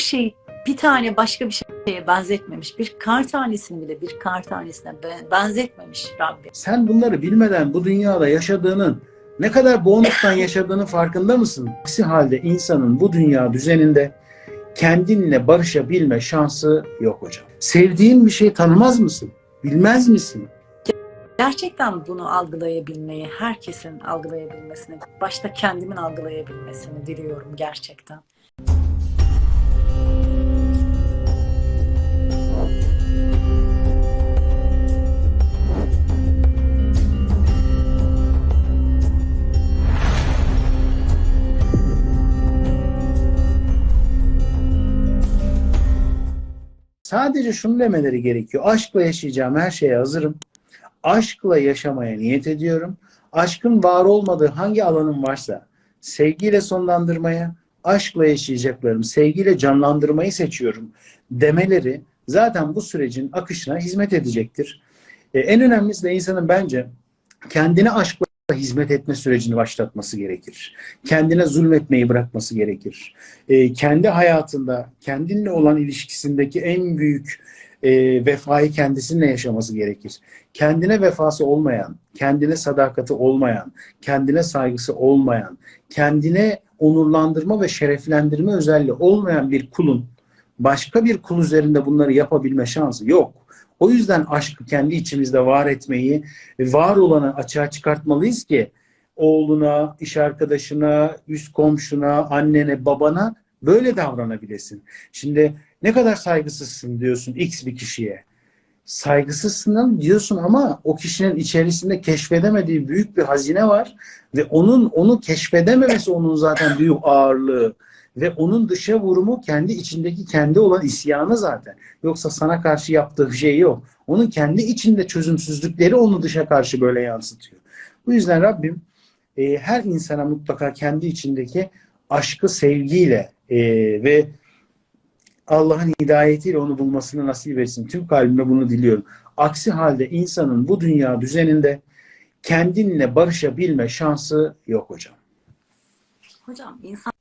şey bir tane başka bir şeye benzetmemiş. Bir kar tanesini bile bir kar tanesine be- benzetmemiş Rabbim. Sen bunları bilmeden bu dünyada yaşadığının ne kadar bonustan yaşadığının farkında mısın? Aksi halde insanın bu dünya düzeninde kendinle barışabilme şansı yok hocam. Sevdiğin bir şey tanımaz mısın? Bilmez misin? Gerçekten bunu algılayabilmeyi, herkesin algılayabilmesini, başta kendimin algılayabilmesini diliyorum gerçekten. Sadece şunu demeleri gerekiyor. Aşkla yaşayacağım her şeye hazırım. Aşkla yaşamaya niyet ediyorum. Aşkın var olmadığı hangi alanım varsa sevgiyle sonlandırmaya, aşkla yaşayacaklarım, sevgiyle canlandırmayı seçiyorum demeleri zaten bu sürecin akışına hizmet edecektir. E, en önemlisi de insanın bence kendine aşkla hizmet etme sürecini başlatması gerekir. Kendine zulmetmeyi bırakması gerekir. E, kendi hayatında, kendinle olan ilişkisindeki en büyük e, vefayı kendisine yaşaması gerekir. Kendine vefası olmayan, kendine sadakati olmayan, kendine saygısı olmayan, kendine onurlandırma ve şereflendirme özelliği olmayan bir kulun başka bir kul üzerinde bunları yapabilme şansı yok. O yüzden aşkı kendi içimizde var etmeyi, var olanı açığa çıkartmalıyız ki oğluna, iş arkadaşına, üst komşuna, annene, babana böyle davranabilesin. Şimdi ne kadar saygısızsın diyorsun X bir kişiye. Saygısızsın diyorsun ama o kişinin içerisinde keşfedemediği büyük bir hazine var ve onun onu keşfedememesi onun zaten büyük ağırlığı ve onun dışa vurumu kendi içindeki kendi olan isyanı zaten. Yoksa sana karşı yaptığı şey yok. Onun kendi içinde çözümsüzlükleri onu dışa karşı böyle yansıtıyor. Bu yüzden Rabbim e, her insana mutlaka kendi içindeki aşkı sevgiyle e, ve Allah'ın hidayetiyle onu bulmasını nasip etsin. Tüm kalbimle bunu diliyorum. Aksi halde insanın bu dünya düzeninde kendinle barışabilme şansı yok hocam. Hocam insan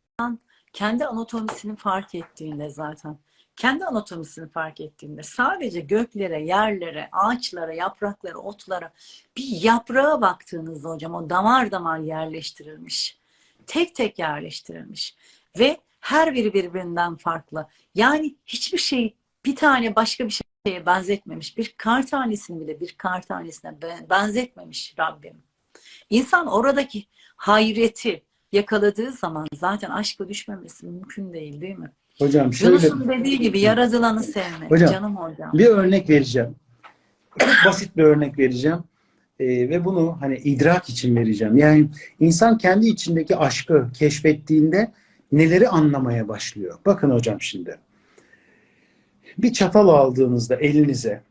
kendi anatomisini fark ettiğinde zaten, kendi anatomisini fark ettiğinde sadece göklere, yerlere, ağaçlara, yapraklara, otlara bir yaprağa baktığınızda hocam o damar damar yerleştirilmiş. Tek tek yerleştirilmiş. Ve her biri birbirinden farklı. Yani hiçbir şey bir tane başka bir şeye benzetmemiş. Bir kar tanesini bile bir kar tanesine be- benzetmemiş Rabbim. İnsan oradaki hayreti yakaladığı zaman zaten aşka düşmemesi mümkün değil değil mi? Hocam şöyle Yunus'un dediği gibi yaradılanı sevmek. Hocam, Canım hocam. bir örnek vereceğim. Çok basit bir örnek vereceğim. Ee, ve bunu hani idrak için vereceğim. Yani insan kendi içindeki aşkı keşfettiğinde neleri anlamaya başlıyor. Bakın hocam şimdi. Bir çatal aldığınızda elinize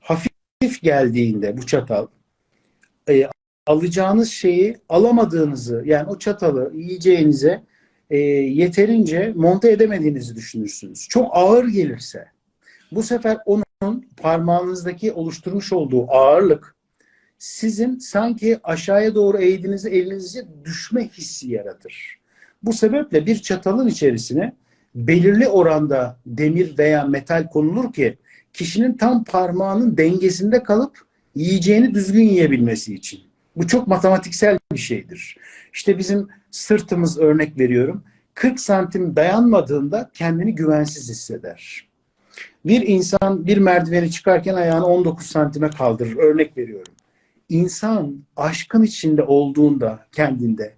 hafif geldiğinde bu çatal alacağınız şeyi alamadığınızı yani o çatalı yiyeceğinize e, yeterince monte edemediğinizi düşünürsünüz. Çok ağır gelirse bu sefer onun parmağınızdaki oluşturmuş olduğu ağırlık sizin sanki aşağıya doğru eğdiğinizde elinizce düşme hissi yaratır. Bu sebeple bir çatalın içerisine belirli oranda demir veya metal konulur ki kişinin tam parmağının dengesinde kalıp yiyeceğini düzgün yiyebilmesi için. Bu çok matematiksel bir şeydir. İşte bizim sırtımız örnek veriyorum. 40 santim dayanmadığında kendini güvensiz hisseder. Bir insan bir merdiveni çıkarken ayağını 19 santime kaldırır. Örnek veriyorum. İnsan aşkın içinde olduğunda kendinde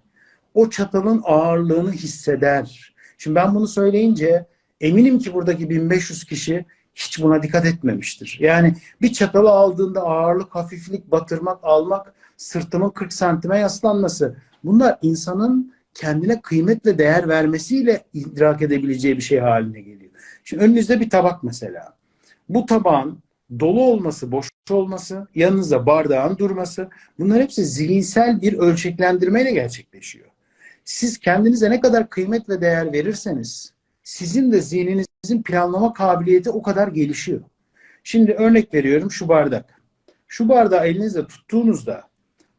o çatalın ağırlığını hisseder. Şimdi ben bunu söyleyince eminim ki buradaki 1500 kişi hiç buna dikkat etmemiştir. Yani bir çatalı aldığında ağırlık, hafiflik, batırmak, almak, sırtımın 40 santime yaslanması. Bunlar insanın kendine kıymet ve değer vermesiyle idrak edebileceği bir şey haline geliyor. Şimdi önünüzde bir tabak mesela. Bu tabağın dolu olması, boş olması, yanınızda bardağın durması bunlar hepsi zihinsel bir ölçeklendirmeyle gerçekleşiyor. Siz kendinize ne kadar kıymet ve değer verirseniz sizin de zihninizin planlama kabiliyeti o kadar gelişiyor. Şimdi örnek veriyorum şu bardak. Şu bardağı elinizde tuttuğunuzda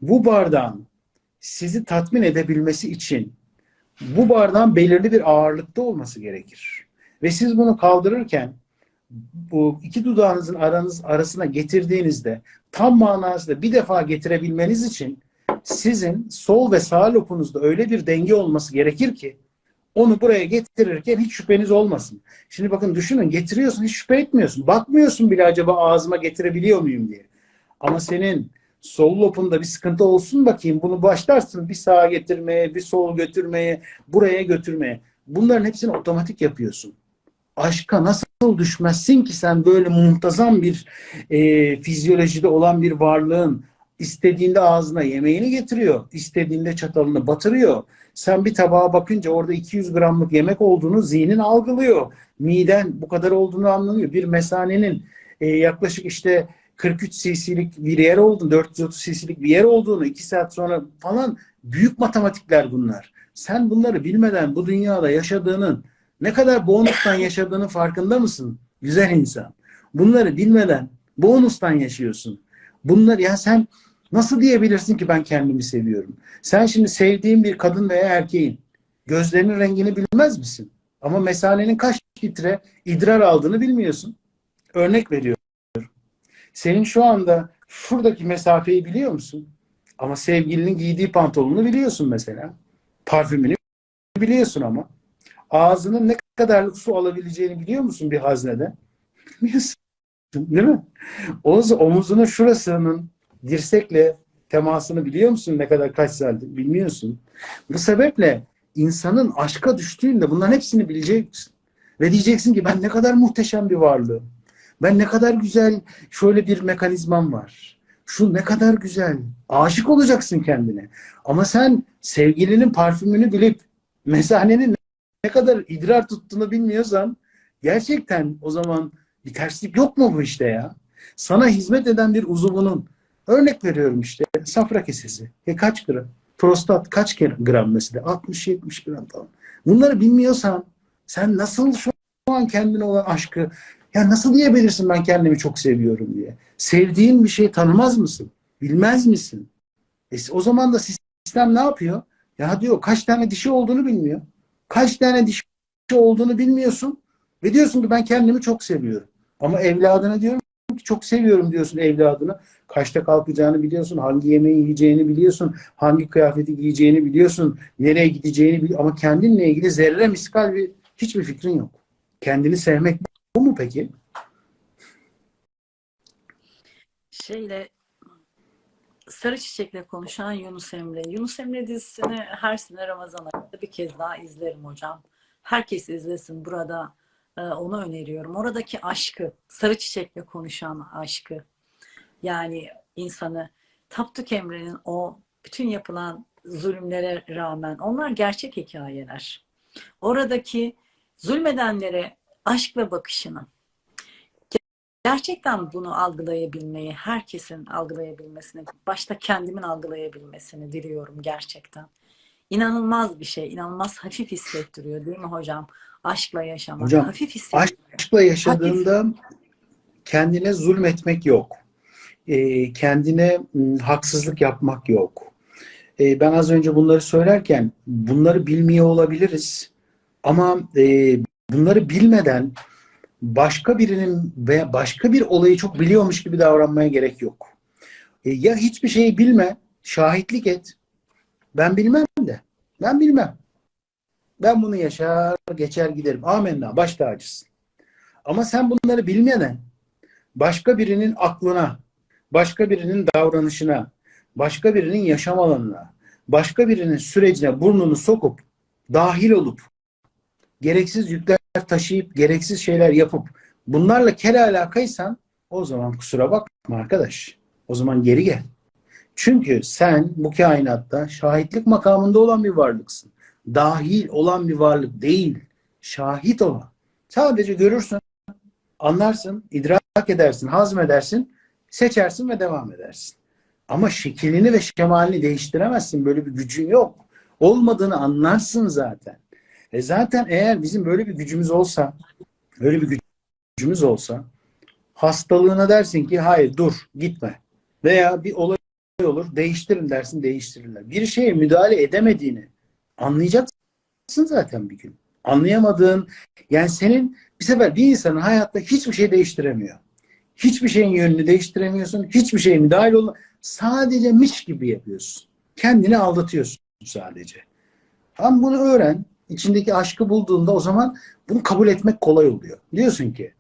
bu bardağın sizi tatmin edebilmesi için bu bardağın belirli bir ağırlıkta olması gerekir. Ve siz bunu kaldırırken bu iki dudağınızın aranız arasına getirdiğinizde tam manasında bir defa getirebilmeniz için sizin sol ve sağ lopunuzda öyle bir denge olması gerekir ki onu buraya getirirken hiç şüpheniz olmasın. Şimdi bakın düşünün getiriyorsun hiç şüphe etmiyorsun. Bakmıyorsun bile acaba ağzıma getirebiliyor muyum diye. Ama senin sol lobunda bir sıkıntı olsun bakayım bunu başlarsın bir sağa getirmeye, bir sol götürmeye, buraya götürmeye. Bunların hepsini otomatik yapıyorsun. Aşka nasıl düşmezsin ki sen böyle muntazam bir e, fizyolojide olan bir varlığın istediğinde ağzına yemeğini getiriyor, istediğinde çatalını batırıyor. Sen bir tabağa bakınca orada 200 gramlık yemek olduğunu zihnin algılıyor. Miden bu kadar olduğunu anlıyor. Bir mesanenin e, yaklaşık işte 43 cc'lik bir yer olduğunu, 430 cc'lik bir yer olduğunu, 2 saat sonra falan büyük matematikler bunlar. Sen bunları bilmeden bu dünyada yaşadığının ne kadar bonustan yaşadığının farkında mısın? Güzel insan. Bunları bilmeden bonustan yaşıyorsun. Bunlar ya sen nasıl diyebilirsin ki ben kendimi seviyorum? Sen şimdi sevdiğin bir kadın veya erkeğin gözlerinin rengini bilmez misin? Ama mesanenin kaç litre idrar aldığını bilmiyorsun. Örnek veriyorum. Senin şu anda şuradaki mesafeyi biliyor musun? Ama sevgilinin giydiği pantolonu biliyorsun mesela. Parfümünü biliyorsun ama. Ağzının ne kadarlık su alabileceğini biliyor musun bir haznede? Bilmiyorsun. Değil mi? Oğuz omuzunun şurasının dirsekle temasını biliyor musun? Ne kadar kaç santim? Bilmiyorsun. Bu sebeple insanın aşka düştüğünde bunların hepsini bileceksin. Ve diyeceksin ki ben ne kadar muhteşem bir varlığım. Ben ne kadar güzel şöyle bir mekanizmam var. Şu ne kadar güzel. Aşık olacaksın kendine. Ama sen sevgilinin parfümünü bilip mesanenin ne kadar idrar tuttuğunu bilmiyorsan gerçekten o zaman bir terslik yok mu bu işte ya? Sana hizmet eden bir uzuvunun örnek veriyorum işte safra kesesi. E kaç gram? Prostat kaç gram mesela? 60-70 gram falan. Bunları bilmiyorsan sen nasıl şu an kendine olan aşkı ya nasıl diyebilirsin ben kendimi çok seviyorum diye? Sevdiğin bir şeyi tanımaz mısın? Bilmez misin? E, o zaman da sistem ne yapıyor? Ya diyor kaç tane dişi olduğunu bilmiyor. Kaç tane dişi olduğunu bilmiyorsun. Ve diyorsun ki ben kendimi çok seviyorum. Ama evladına diyorum ki çok seviyorum diyorsun evladını. Kaçta kalkacağını biliyorsun. Hangi yemeği yiyeceğini biliyorsun. Hangi kıyafeti giyeceğini biliyorsun. Nereye gideceğini biliyorsun. Ama kendinle ilgili zerre miskal bir hiçbir fikrin yok. Kendini sevmek bu mu peki? Şeyle Sarı Çiçek'le konuşan Yunus Emre. Yunus Emre dizisini her sene Ramazan ayında bir kez daha izlerim hocam. Herkes izlesin burada. E, Onu öneriyorum. Oradaki aşkı, Sarı Çiçek'le konuşan aşkı. Yani insanı Tapduk Emre'nin o bütün yapılan zulümlere rağmen onlar gerçek hikayeler. Oradaki zulmedenlere aşk ve bakışını gerçekten bunu algılayabilmeyi, herkesin algılayabilmesini, başta kendimin algılayabilmesini diliyorum gerçekten. İnanılmaz bir şey, inanılmaz hafif hissettiriyor değil mi hocam? Aşkla yaşamak, Hocam, hafif hissettiriyor. Aşkla yaşadığında kendine zulmetmek yok. Ee, kendine ım, haksızlık yapmak yok. Ee, ben az önce bunları söylerken bunları bilmiyor olabiliriz. Ama e, bunları bilmeden başka birinin veya başka bir olayı çok biliyormuş gibi davranmaya gerek yok. E, ya hiçbir şeyi bilme, şahitlik et. Ben bilmem. Ben bilmem. Ben bunu yaşar, geçer giderim. Amenna, baş tacısın. Ama sen bunları bilmeden başka birinin aklına, başka birinin davranışına, başka birinin yaşam alanına, başka birinin sürecine burnunu sokup, dahil olup, gereksiz yükler taşıyıp, gereksiz şeyler yapıp, bunlarla kel alakaysan o zaman kusura bakma arkadaş. O zaman geri gel. Çünkü sen bu kainatta şahitlik makamında olan bir varlıksın. Dahil olan bir varlık değil. Şahit olan. Sadece görürsün, anlarsın, idrak edersin, hazmedersin, seçersin ve devam edersin. Ama şekilini ve şemalini değiştiremezsin. Böyle bir gücün yok. Olmadığını anlarsın zaten. E zaten eğer bizim böyle bir gücümüz olsa, böyle bir gücümüz olsa hastalığına dersin ki hayır dur gitme. Veya bir olay olur değiştirin dersin değiştirirler. Bir şeye müdahale edemediğini anlayacaksın zaten bir gün. anlayamadığın yani senin bir sefer bir insanın hayatta hiçbir şey değiştiremiyor. Hiçbir şeyin yönünü değiştiremiyorsun. Hiçbir şeye müdahil ol. Sadece miş gibi yapıyorsun. Kendini aldatıyorsun sadece. Ama bunu öğren. İçindeki aşkı bulduğunda o zaman bunu kabul etmek kolay oluyor. Diyorsun ki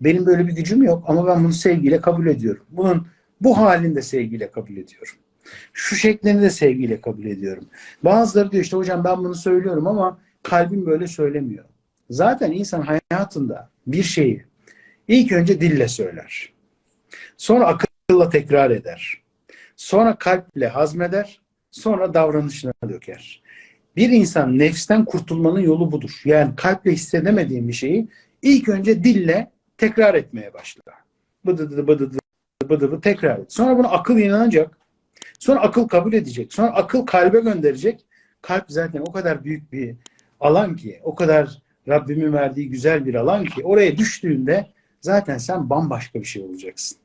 benim böyle bir gücüm yok ama ben bunu sevgiyle kabul ediyorum. Bunun bu halini de sevgiyle kabul ediyorum. Şu şeklini de sevgiyle kabul ediyorum. Bazıları diyor işte hocam ben bunu söylüyorum ama kalbim böyle söylemiyor. Zaten insan hayatında bir şeyi ilk önce dille söyler. Sonra akılla tekrar eder. Sonra kalple hazmeder. Sonra davranışına döker. Bir insan nefsten kurtulmanın yolu budur. Yani kalple hissedemediğin bir şeyi ilk önce dille tekrar etmeye başla. Bıdıdı bıdıdı bıdıdı tekrar et. Sonra buna akıl inanacak. Sonra akıl kabul edecek. Sonra akıl kalbe gönderecek. Kalp zaten o kadar büyük bir alan ki, o kadar Rabbimin verdiği güzel bir alan ki oraya düştüğünde zaten sen bambaşka bir şey olacaksın.